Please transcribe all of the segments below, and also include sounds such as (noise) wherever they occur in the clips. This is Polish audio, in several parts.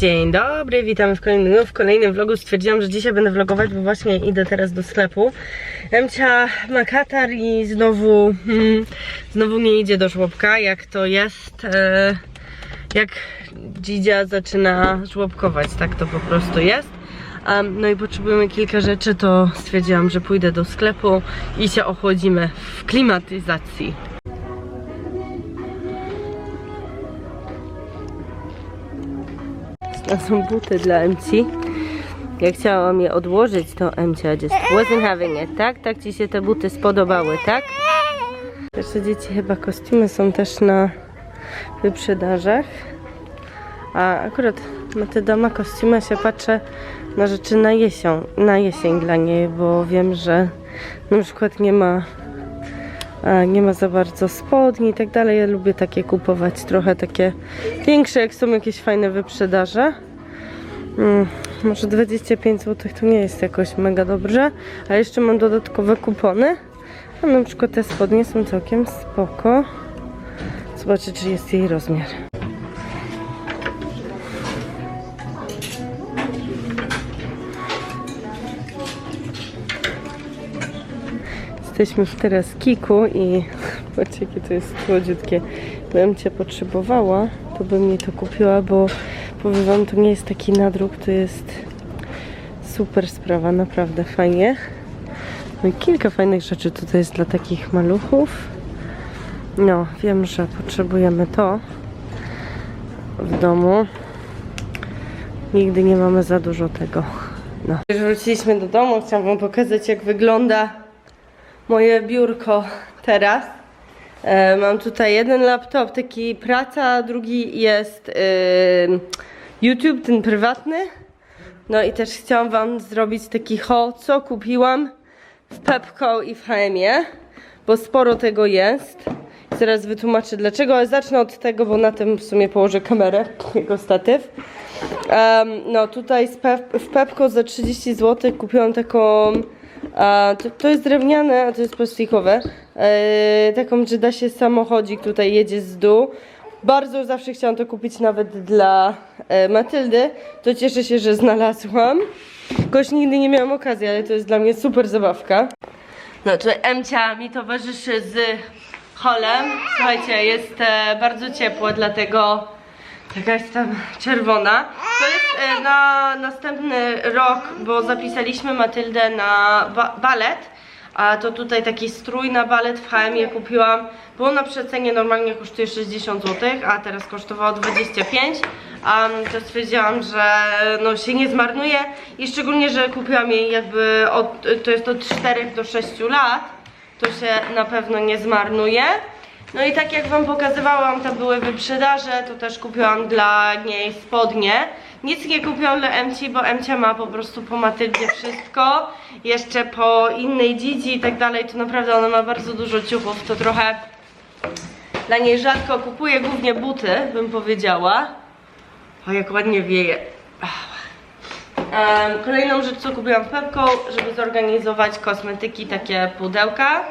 Dzień dobry, witamy w kolejnym, w kolejnym vlogu. Stwierdziłam, że dzisiaj będę vlogować, bo właśnie idę teraz do sklepu. Emcia ma katar i znowu, hmm, znowu nie idzie do żłobka, jak to jest, e, jak dzidzia zaczyna żłobkować, tak to po prostu jest. Em, no i potrzebujemy kilka rzeczy, to stwierdziłam, że pójdę do sklepu i się ochłodzimy w klimatyzacji. To są buty dla MC. Ja chciałam je odłożyć, to MC just wasn't having it, tak? Tak ci się te buty spodobały, tak? Jeszcze dzieci chyba kostiumy są też na wyprzedażach. A akurat na te doma kostiumy się patrzę na rzeczy na jesień, na jesień dla niej, bo wiem, że na przykład nie ma nie ma za bardzo spodni i tak dalej. Ja lubię takie kupować, trochę takie większe, jak są jakieś fajne wyprzedaże. Mm, może 25 zł to nie jest jakoś mega dobrze, a jeszcze mam dodatkowe kupony. A na przykład te spodnie są całkiem spoko. Zobaczę, czy jest jej rozmiar. Jesteśmy w teraz Kiku i (laughs) patrzcie jakie to jest słodziutkie. Gdybym Cię potrzebowała, to bym mi to kupiła, bo powiem Wam, to nie jest taki nadruk, to jest super sprawa, naprawdę fajnie. No i kilka fajnych rzeczy tutaj jest dla takich maluchów. No, wiem, że potrzebujemy to w domu. Nigdy nie mamy za dużo tego. No. Już wróciliśmy do domu, chciałam Wam pokazać jak wygląda moje biurko teraz. E, mam tutaj jeden laptop, taki praca, drugi jest y, YouTube, ten prywatny. No i też chciałam Wam zrobić taki haul, co kupiłam w Pepco i w H&M, bo sporo tego jest. Zaraz wytłumaczę dlaczego, ale zacznę od tego, bo na tym w sumie położę kamerę, (laughs) jego statyw. Em, no tutaj Pep, w Pepco za 30 zł kupiłam taką a, to, to jest drewniane, a to jest plastikowe. E, taką, że da się samochodzik tutaj jedzie z dół. Bardzo zawsze chciałam to kupić nawet dla e, Matyldy. To cieszę się, że znalazłam. Jakoś nigdy nie miałam okazji, ale to jest dla mnie super zabawka. No, tutaj Emcia mi towarzyszy z Holem. Słuchajcie, jest e, bardzo ciepło, dlatego taka jest tam czerwona. To jest e, na następny rok, bo zapisaliśmy Matyldę na ba balet. A to tutaj taki strój na balet w H&M kupiłam. Było na przecenie, normalnie kosztuje 60 zł, a teraz kosztowało 25. Um, to stwierdziłam, że no, się nie zmarnuje i szczególnie, że kupiłam jej jakby od, to jest od 4 do 6 lat. To się na pewno nie zmarnuje. No i tak jak wam pokazywałam, to były wyprzedaże, to też kupiłam dla niej spodnie. Nic nie kupiłam dla Emci, bo Emcia ma po prostu po Matyldzie wszystko. Jeszcze po innej dzidzi i tak dalej, to naprawdę ona ma bardzo dużo ciuchów, to trochę dla niej rzadko kupuję, głównie buty, bym powiedziała. O, jak ładnie wieje. Kolejną rzecz, co kupiłam w żeby zorganizować kosmetyki, takie pudełka.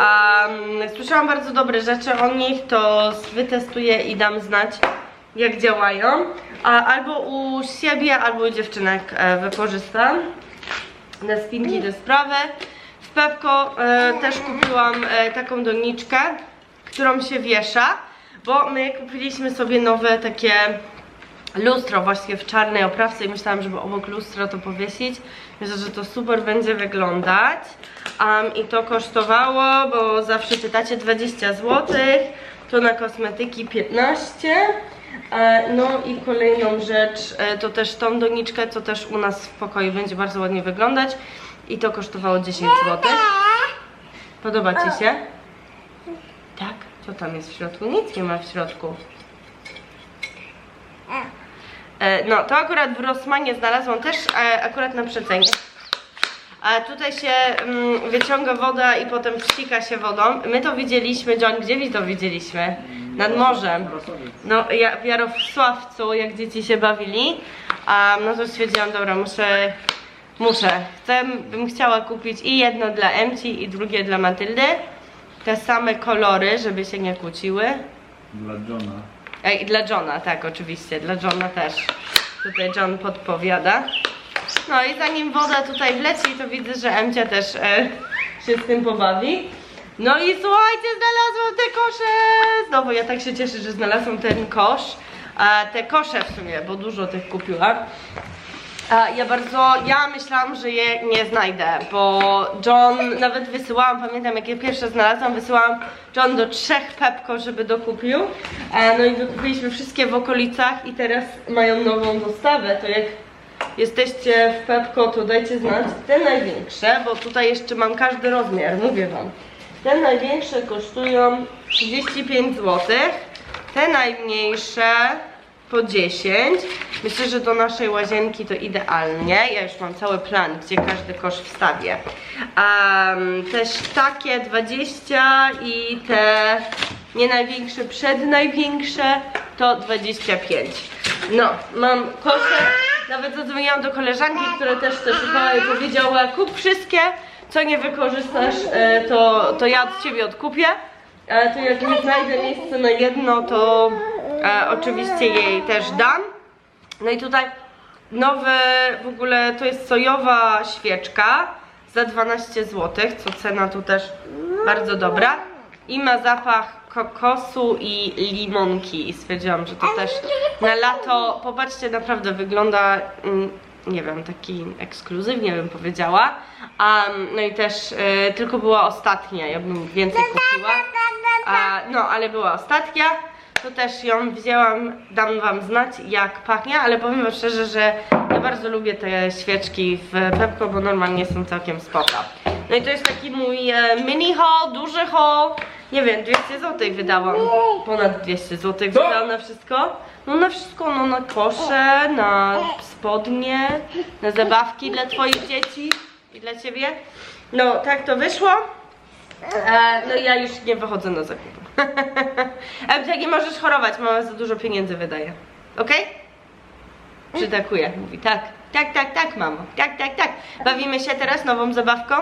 Um, słyszałam bardzo dobre rzeczy o nich, to wytestuję i dam znać, jak działają. A, albo u siebie, albo u dziewczynek e, wykorzystam na spinki do sprawy. W Pepco e, też kupiłam e, taką doniczkę, którą się wiesza, bo my kupiliśmy sobie nowe takie lustro właśnie w czarnej oprawce i myślałam, żeby obok lustra to powiesić. Myślę, że to super będzie wyglądać. Um, I to kosztowało, bo zawsze pytacie 20 zł, to na kosmetyki 15. E, No i kolejną rzecz, e, to też tą doniczkę, co też u nas w pokoju będzie bardzo ładnie wyglądać. I to kosztowało 10 zł. Podoba Ci się? Tak? Co tam jest w środku? Nic nie ma w środku. E, No, to akurat w Rossmanie znalazłam też e, akurat na przecenie. A tutaj się mm, wyciąga woda i potem wścika się wodą. My to widzieliśmy, John, gdzie to widzieliśmy? Nad morzem. No, ja, w Jarosławcu, jak dzieci się bawili. A, no to stwierdziłam, dobra, muszę, muszę. Chcę, bym chciała kupić i jedno dla Emci i drugie dla Matyldy. Te same kolory, żeby się nie kłóciły. Dla Johna. Ej, dla Johna, tak, oczywiście, dla Johna też. Tutaj John podpowiada. No i zanim woda tutaj wleci, to widzę, że Emcia też e, się z tym pobawi. No i słuchajcie, znalazłam te kosze! Znowu ja tak się cieszę, że znalazłam ten kosz. A te kosze w sumie, bo dużo tych kupiłam. A ja bardzo, ja myślałam, że je nie znajdę, bo John, nawet wysyłałam, pamiętam jak je pierwsze znalazłam, wysyłałam John do trzech Pepko, żeby dokupił. E, no i wykupiliśmy wszystkie w okolicach i teraz mają nową dostawę, to jak jesteście w Pepko, to dajcie znać. Te największe, bo tutaj jeszcze mam każdy rozmiar, mówię wam. Te największe kosztują 35 zł, te najmniejsze po 10. Myślę, że do naszej łazienki to idealnie. Ja już mam cały plan, gdzie każdy kosz wstawię. Um, też takie 20 i te nie największe, przed największe to 25. No, mam kosze. Nawet zadzwoniłam do koleżanki, która też to szukała i powiedziała kup wszystkie, co nie wykorzystasz, e, to, to ja od ciebie odkupię. Ale to jak nie znajdę miejsca na jedno, to e, oczywiście jej też dam. No i tutaj nowe, w ogóle to jest sojowa świeczka za 12 zł, co cena tu też bardzo dobra. I ma zapach kokosu i limonki i stwierdziłam, że to też na lato, popatrzcie, naprawdę wygląda, mm, nie wiem, taki ekskluzywnie bym powiedziała. Um, no i też e, tylko była ostatnia, ja bym więcej kupiła. A, no, ale była ostatnia. To też ją wzięłam, dam wam znać jak pachnie, ale powiem wam szczerze, że ja bardzo lubię te świeczki w Pepko, bo normalnie są całkiem spoko. No i to jest taki mój e, mini haul, duży haul. Nie wiem, 200 zł wydałam. Ponad 200 zł wydałam na wszystko. No na wszystko, no na kosze, na spodnie, na zabawki dla twoich dzieci i dla ciebie. No tak to wyszło. E, no ja już nie wychodzę na zakupy. (laughs) Emcia, nie możesz chorować, mama za dużo pieniędzy wydaje. Okej? Przytakuje, mówi tak. Tak, tak, tak, mamo. Tak, tak, tak. Bawimy się teraz nową zabawką?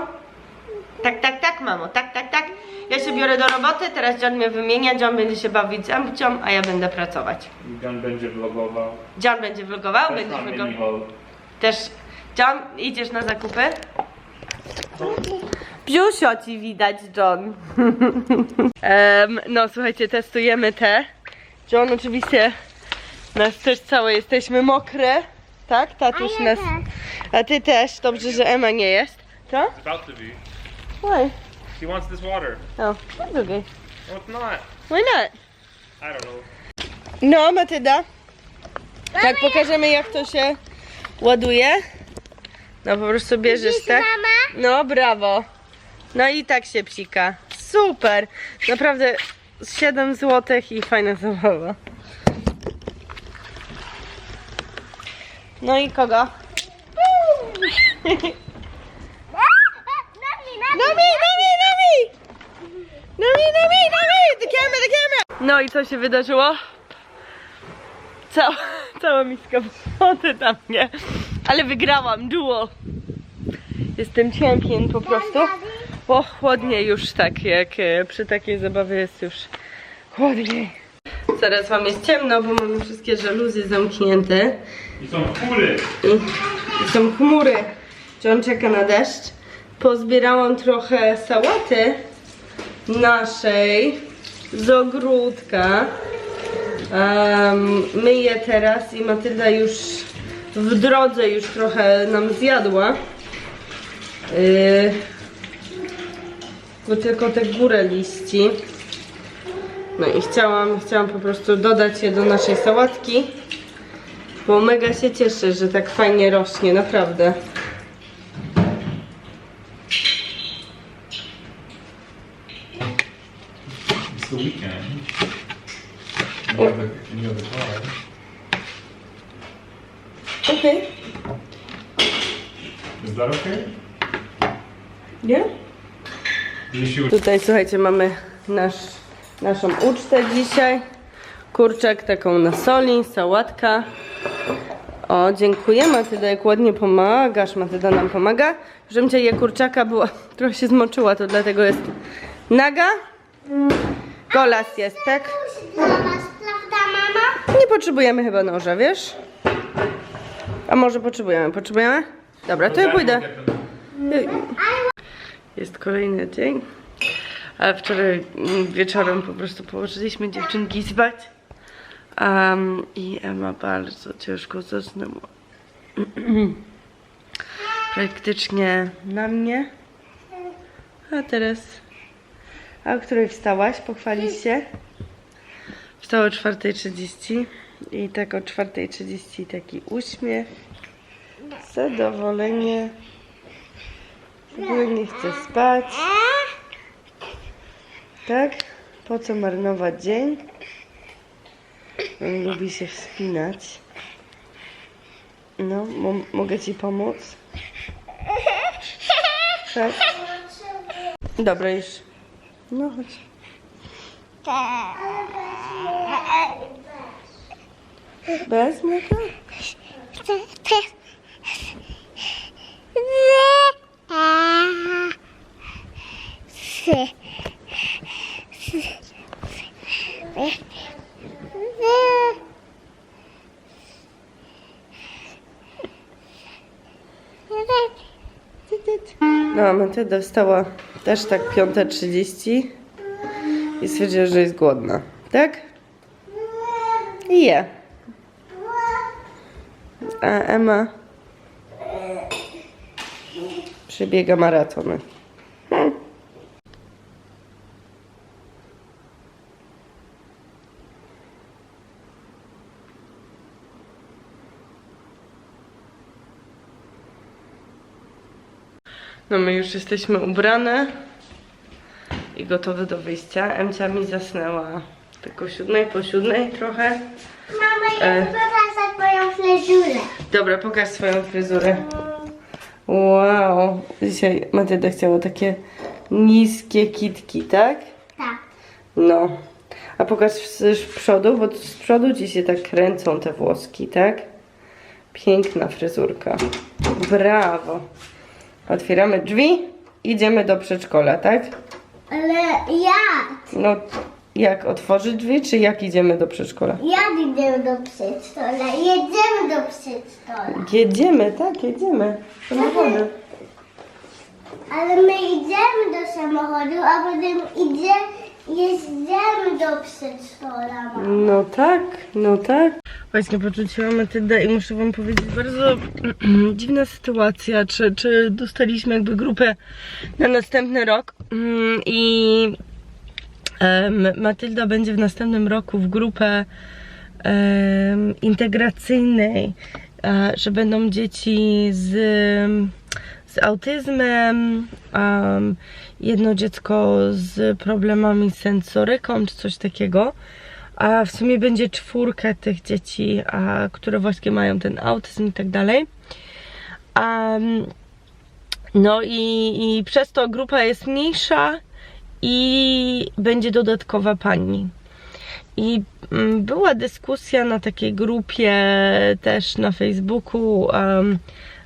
Tak, tak, tak, mamo. Tak, tak, tak. Ja się biorę do roboty, teraz John mnie wymienia, John będzie się bawić z Emcią, a ja będę pracować. Jan będzie vlogował. John będzie vlogował, Też będzie mam vlogował. Też, John, idziesz na zakupy? Piusio ci widać, John. (laughs) Em, no, słuchajcie, testujemy te. John, oczywiście, nas też całe jesteśmy mokre. Tak, tatuś A ja nas... A ty też, dobrze, że Emma nie jest. Co? About to be. Why? He wants this water. Oh, that's okay. No, it's not. Why not? I don't know. No, Matylda. Tak, pokażemy jak to się ładuje. No, po prostu bierzesz tak. No, brawo. No i tak się psika. Super. Naprawdę 7 zł i fajna zabawa. No i kogo? (laughs) Nami, nami, Nami, nami, nami! Nami, the camera! No i co się wydarzyło? Cała, cała miska wody na mnie. Ale wygrałam, duo. Jestem champion po prostu. Bo chłodniej już tak, jak e, przy takiej zabawie jest już chłodniej. Zaraz wam jest ciemno, bo mamy wszystkie żaluzje zamknięte. I są kury. I są chmury. John czeka na deszcz. Pozbierałam trochę sałaty naszej z ogródka. Um, myję teraz i Matylda już w drodze już trochę nam zjadła. Yy, bo tylko te górę liści. No i chciałam, chciałam po prostu dodać je do naszej sałatki. Bo mega się cieszę, że tak fajnie rośnie, naprawdę. It's the weekend. Car? Okej. Is that okay? Nie? Tutaj słuchajcie, mamy nasz, naszą ucztę dzisiaj. Kurczak taką na soli, sałatka. O, dziękuję Matyda, jak ładnie pomagasz. Matyda nam pomaga. Żebym je kurczaka była, (laughs) trochę się zmoczyła, to dlatego jest naga. Golas jest, tak? Nie potrzebujemy chyba noża, wiesz? A może potrzebujemy? Potrzebujemy? Dobra, to ja pójdę. Jest kolejny dzień. A wczoraj wieczorem po prostu położyliśmy dziewczynki spać. Um, I Emma bardzo ciężko zasnęła. (clears throat) Praktycznie na mnie. A teraz. A o której wstałaś? Pochwalić się? Wstała o 4.30 i tak o 4.30 taki uśmiech, zadowolenie. W ogóle nie chce spać. Tak? Po co marnować dzień? On lubi się wspinać. No, mo- mogę ci pomóc? Tak? Dobra, już. No chodź. Bez mleka? Matylda wstała też tak 5.30 i stwierdziła, że jest głodna. Tak? I je. A Emma przebiega maratony. No my już jesteśmy ubrane i gotowe do wyjścia. Emcia mi zasnęła tylko siódmej po siódmej trochę. Mama, E. ja chcę pokazać moją fryzurę. Dobra, pokaż swoją fryzurę. Wow, dzisiaj Matylda chciała takie niskie kitki, tak? Tak. No. A pokaż z przodu, bo z przodu ci się tak kręcą te włoski, tak? Piękna fryzurka. Brawo. Otwieramy drzwi, idziemy do przedszkola, tak? Ale jak? No, jak otworzyć drzwi, czy jak idziemy do przedszkola? Jak idziemy do przedszkola? Jedziemy do przedszkola. Jedziemy, tak, jedziemy. Samochody. Ale my idziemy do samochodu, a potem idzie, jedziemy do przedszkola. No tak, no tak. Właśnie poczuciłam Matyldę i muszę wam powiedzieć, bardzo (clears throat) dziwna sytuacja, czy, czy dostaliśmy jakby grupę na następny rok Mm, i Matylda będzie w następnym roku w grupę integracyjnej, e, że będą dzieci z, z autyzmem, em, jedno dziecko z problemami sensoryką, czy coś takiego. A w sumie będzie czwórka tych dzieci, a, które właśnie mają ten autyzm i tak dalej. Am, no i, i przez to grupa jest mniejsza i będzie dodatkowa pani. I mm, była dyskusja na takiej grupie też na Facebooku. em,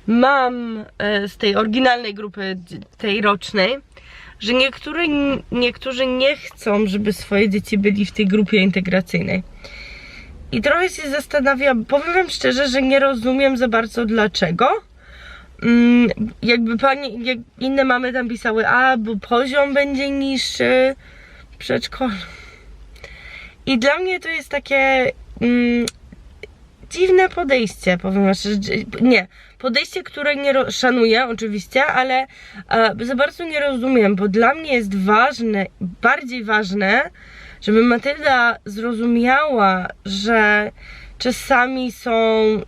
mam e, z tej oryginalnej grupy, tej rocznej, że niektóry, niektórzy nie chcą, żeby swoje dzieci byli w tej grupie integracyjnej. I trochę się zastanawiam, powiem wam szczerze, że nie rozumiem za bardzo dlaczego. Mm, jakby pani, jak inne mamy tam pisały, a bo poziom będzie niższy w przedszkolu. I dla mnie to jest takie mm, dziwne podejście, powiem szczerze. Nie, podejście, które nie szanuję oczywiście, ale e, za bardzo nie rozumiem, bo dla mnie jest ważne, bardziej ważne, żeby Matylda zrozumiała, że czasami są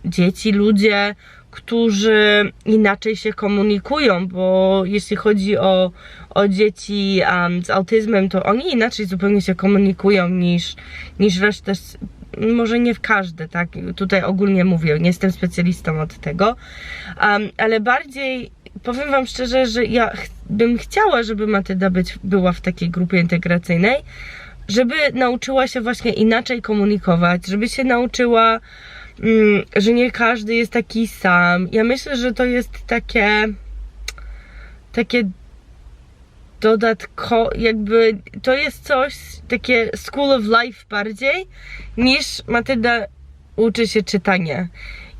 dzieci, ludzie, którzy inaczej się komunikują, bo jeśli chodzi o, o dzieci um, z autyzmem, to oni inaczej zupełnie się komunikują niż, niż reszta. Może nie w każdy, tak? Tutaj ogólnie mówię, nie jestem specjalistą od tego, um, ale bardziej powiem Wam szczerze, że ja ch- bym chciała, żeby Matylda być, była w takiej grupie integracyjnej, żeby nauczyła się właśnie inaczej komunikować, żeby się nauczyła, mm, że nie każdy jest taki sam. Ja myślę, że to jest takie takie dodatko, jakby to jest coś takie school of life bardziej niż Matylda uczy się czytania.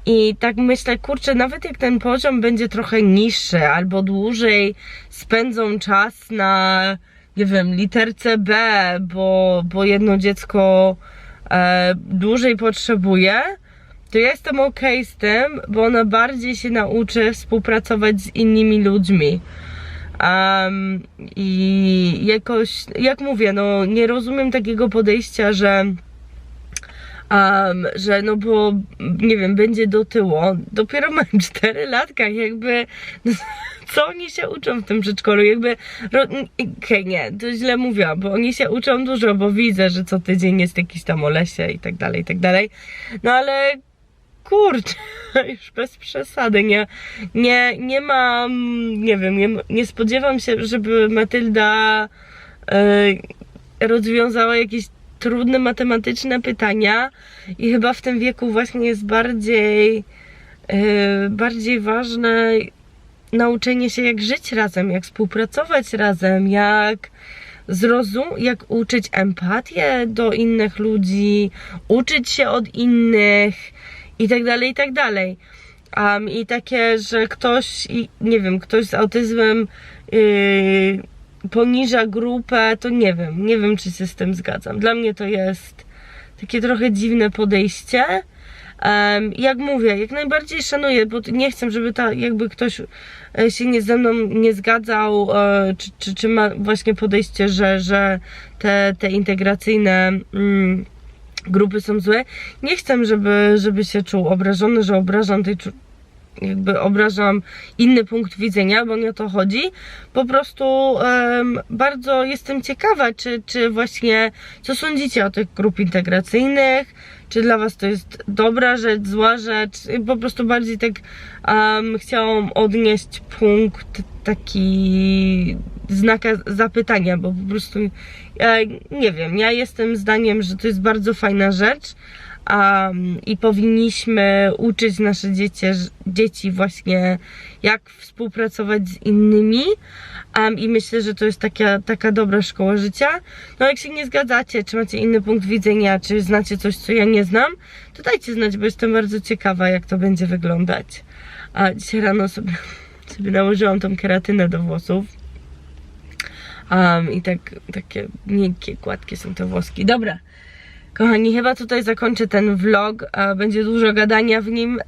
I tak myślę, kurczę, nawet jak ten poziom będzie trochę niższy albo dłużej spędzą czas na, nie wiem, literce B, bo, bo jedno dziecko e, dłużej potrzebuje, to ja jestem okej z tym, bo ona bardziej się nauczy współpracować z innymi ludźmi. Um, I jakoś, jak mówię, no nie rozumiem takiego podejścia, że um, że no bo nie wiem, będzie do tyłu. Dopiero mam (laughs) 4 latka, jakby no, (laughs) co oni się uczą w tym przedszkolu? Jakby okej, nie, to źle mówiłam, bo oni się uczą dużo, bo widzę, że co tydzień jest jakiś tam o lesie i tak dalej, i tak dalej. No ale kurczę, (laughs) już bez przesady, nie, nie, nie mam, nie wiem, nie, nie spodziewam się, żeby Matylda e, rozwiązała jakieś trudne matematyczne pytania i chyba w tym wieku właśnie jest bardziej, e, bardziej ważne nauczenie się jak żyć razem, jak współpracować razem, jak zrozum, jak uczyć empatię do innych ludzi, uczyć się od innych i tak dalej, i tak dalej. Um, I takie, że ktoś, nie wiem, ktoś z autyzmem yy, poniża grupę, to nie wiem, nie wiem, czy się z tym zgadzam. Dla mnie to jest takie trochę dziwne podejście. Um, jak mówię, jak najbardziej szanuję, bo nie chcę, żeby ta, jakby ktoś e, się nie ze mną nie zgadzał, e, czy, czy, czy ma właśnie podejście, że, że te, te integracyjne mm, grupy są złe. Nie chcę, żeby, żeby się czuł obrażony, że obrażam tej jakby obrażam inny punkt widzenia, bo nie o to chodzi. Po prostu em, bardzo jestem ciekawa, czy, czy właśnie co sądzicie o tych grup integracyjnych, czy dla was to jest dobra rzecz, zła rzecz. I Po prostu bardziej tak em, chciałam odnieść punkt taki znaka zapytania, bo po prostu ja nie wiem, ja jestem zdaniem, że to jest bardzo fajna rzecz i powinniśmy uczyć nasze dzieci, dzieci właśnie jak współpracować z innymi um, i myślę, że to jest taka, taka dobra szkoła życia. No jak się nie zgadzacie, czy macie inny punkt widzenia, czy znacie coś, co ja nie znam, to dajcie znać, bo jestem bardzo ciekawa, jak to będzie wyglądać. A dzisiaj rano sobie, (laughs) sobie nałożyłam tą keratynę do włosów. Um, I tak, takie miękkie, gładkie są te włoski. Dobra, kochani, chyba tutaj zakończę ten vlog. Będzie dużo gadania w nim,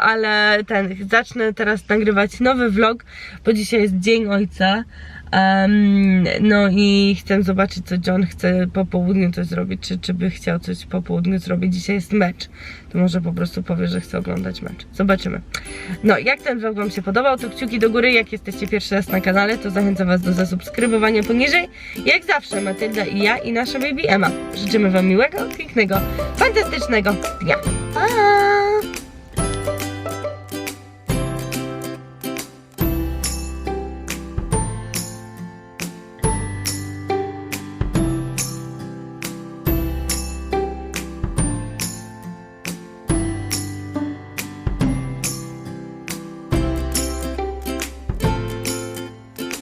ale ten, zacznę teraz nagrywać nowy vlog, bo dzisiaj jest Dzień Ojca. Um, no i chcę zobaczyć, co John chce po południu coś zrobić, czy, czy by chciał coś po południu zrobić. Dzisiaj jest mecz. To może po prostu powie, że chce oglądać mecz. Zobaczymy. No, jak ten vlog Wam się podobał, to kciuki do góry. Jak jesteście pierwszy raz na kanale, to zachęcam Was do zasubskrybowania poniżej. Jak zawsze, Matylda i ja i nasza baby Emma. Życzymy Wam miłego, pięknego, fantastycznego dnia. Pa!